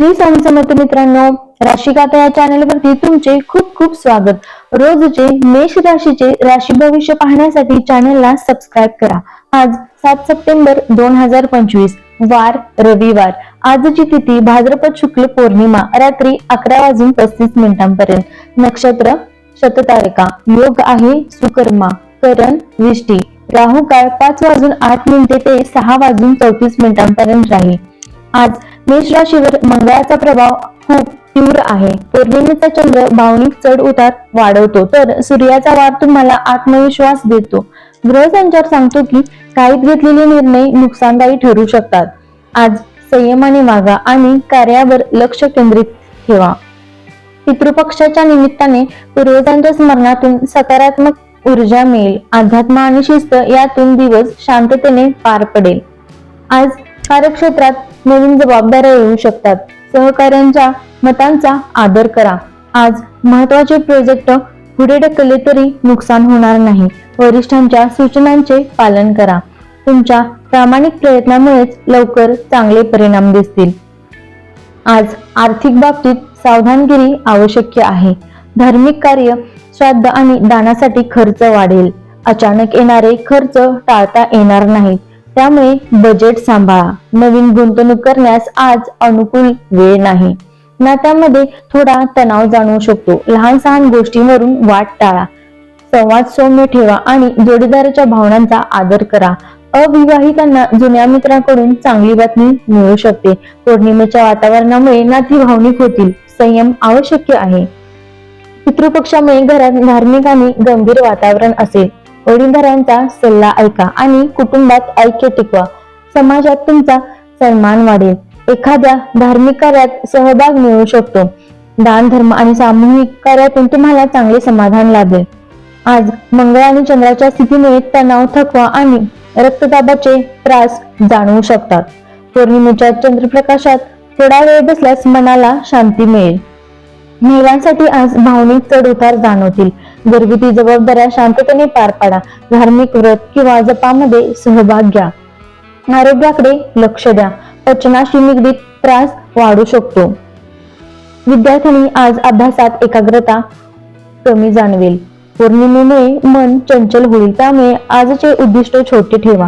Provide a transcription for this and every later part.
श्री स्वामी मित्रांनो राशीगाथा या चॅनल वरती तुमचे खूप खूप स्वागत. रोजचे मेष राशीचे राशी भविष्य पाहण्यासाठी चॅनलला सबस्क्राईब करा. आज सात सप्टेंबर दोन हजार पंचवीस वार रविवार. आजची तिथी भाद्रपद शुक्ल पौर्णिमा रात्री अकरा वाजून पस्तीस मिनिटांपर्यंत. नक्षत्र शततारका योग आहे सुकर्मा करण विष्टी. राहू काळ पाच वाजून आठ मिनिटे ते सहा वाजून चौतीस मिनिटांपर्यंत राहील. आज मेष राशीवर मंगळाचा प्रभाव खूप तीव्र आहे. पौर्णिमेचा चंद्र भावनिक चढ उतार वाढवतो तर सूर्याचा वार तुम्हाला आत्मविश्वास देतो. ग्रह संचार सांगतो की काहीत घेतलेले निर्णय नुकसानदायी ठरू शकतात. आज संयमाने वागा आणि कार्यावर लक्ष केंद्रित ठेवा. पितृपक्षाच्या निमित्ताने पूर्वजांच्या स्मरणातून सकारात्मक ऊर्जा मिळेल. अध्यात्म आणि शिस्त यातून दिवस शांततेने पार पडेल. आज कार्यक्षेत्रात नवीन जबाबदाऱ्या येऊ शकतात. सहकाऱ्यांच्या मतांचा आदर करा. आज महत्त्वाचे प्रोजेक्ट पुढे ढकलले तरी नुकसान होणार नाही. वरिष्ठांच्या सूचनांचे पालन करा. तुमच्या प्रामाणिक प्रयत्नामुळेच लवकर चांगले परिणाम दिसतील. आज आर्थिक बाबतीत सावधानगिरी आवश्यक आहे. धार्मिक कार्य श्राद्ध आणि दानासाठी खर्च वाढेल. अचानक येणारे खर्च टाळता येणार नाहीत. त्यामुळे बजेट सांभाळा. नवीन गुंतवणूक करण्यास आज अनुकूल वेळ नाही. नात्यामध्ये थोडा तणाव जाणवू शकतो. लहान सहान गोष्टींवरून वाट टाळा. संवाद सौम्य ठेवा आणि जोडीदाराच्या भावनांचा आदर करा. अविवाहितांना जुन्या मित्रांकडून चांगली बातमी मिळू शकते. पौर्णिमेच्या वातावरणामुळे नाती भावनिक होतील. संयम आवश्यक आहे. पितृपक्षामुळे घरात धार्मिक आणि गंभीर वातावरण असेल. वडीलधाऱ्यांचा सल्ला ऐका आणि कुटुंबात ऐक्य टिकवा. समाजात तुमचा सन्मान वाढेल. एखाद्या धार्मिक कार्यात सहभाग मिळू शकतो. दान धर्म आणि सामूहिक कार्यातून तुम्हाला चांगले समाधान लाभेल. आज मंगळ आणि चंद्राच्या स्थितीमुळे तणाव थकवा आणि रक्तदाबाचे त्रास जाणवू शकतात. पौर्णिमेच्या चंद्रप्रकाशात थोडा वेळ बसल्यास मनाला शांती मिळेल. महिलांसाठी आज भावनिक चढ उतार जाणवतील. घरगुती जबाबदाऱ्या शांततेने पार पाडा. धार्मिक व्रत किंवा जपामध्ये सहभाग घ्या. आरोग्याकडे लक्ष द्या. पचनाशी निगडीत त्रास वाढू शकतो. विद्यार्थ्यांनी आज अभ्यासात एकाग्रता कमी जाणवेल. पौर्णिमेमुळे मन चंचल होईल त्यामुळे आजचे उद्दिष्ट छोटे ठेवा.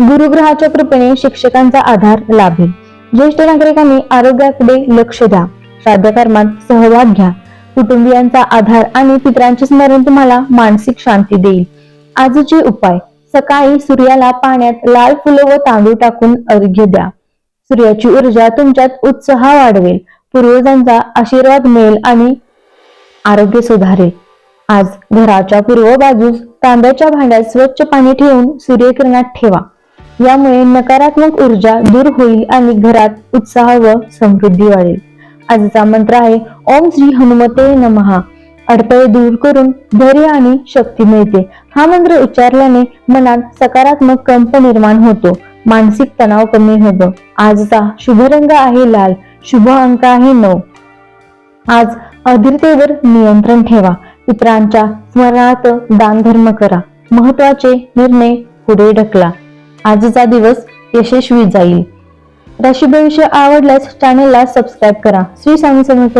गुरुग्रहाच्या कृपेने शिक्षकांचा आधार लाभेल. ज्येष्ठ नागरिकांनी आरोग्याकडे लक्ष द्या. श्राद्धकर्मात सहभाग घ्या. कुटुंबियांचा आधार आणि पितरांचे स्मरण तुम्हाला मानसिक शांती देईल. आजचे उपाय. सकाळी सूर्याला पाण्यात लाल फुलं व तांदूळ टाकून अर्घ्य द्या. सूर्याची ऊर्जा तुमच्यात उत्साह वाढवेल. पूर्वजांचा आशीर्वाद मिळेल आणि आरोग्य सुधारेल. आज घराच्या पूर्व बाजूस तांब्याच्या भांड्यात स्वच्छ पाणी ठेवून सूर्यकिरणात ठेवा. यामुळे नकारात्मक ऊर्जा दूर होईल आणि घरात उत्साह व समृद्धी वाढेल. आजचा मंत्र आहे ओम श्री हनुमते नमहा अडथळे दूर करून धैर्य आणि शक्ती मिळते. हा मंत्र उच्चारल्याने मनात सकारात्मक कंप निर्माण होतो. मानसिक तणाव कमी होतो. आजचा शुभ रंग आहे लाल. शुभ अंक आहे नऊ. आज अधीरतेवर नियंत्रण ठेवा. पितरांच्या स्मरणार्थ दानधर्म करा. महत्त्वाचे निर्णय पुढे ढकला. आजचा दिवस यशस्वी जाईल. राशीभविष्य आवडल्यास चॅनलला सबस्क्राईब करा. श्री स्वामी समर्थ.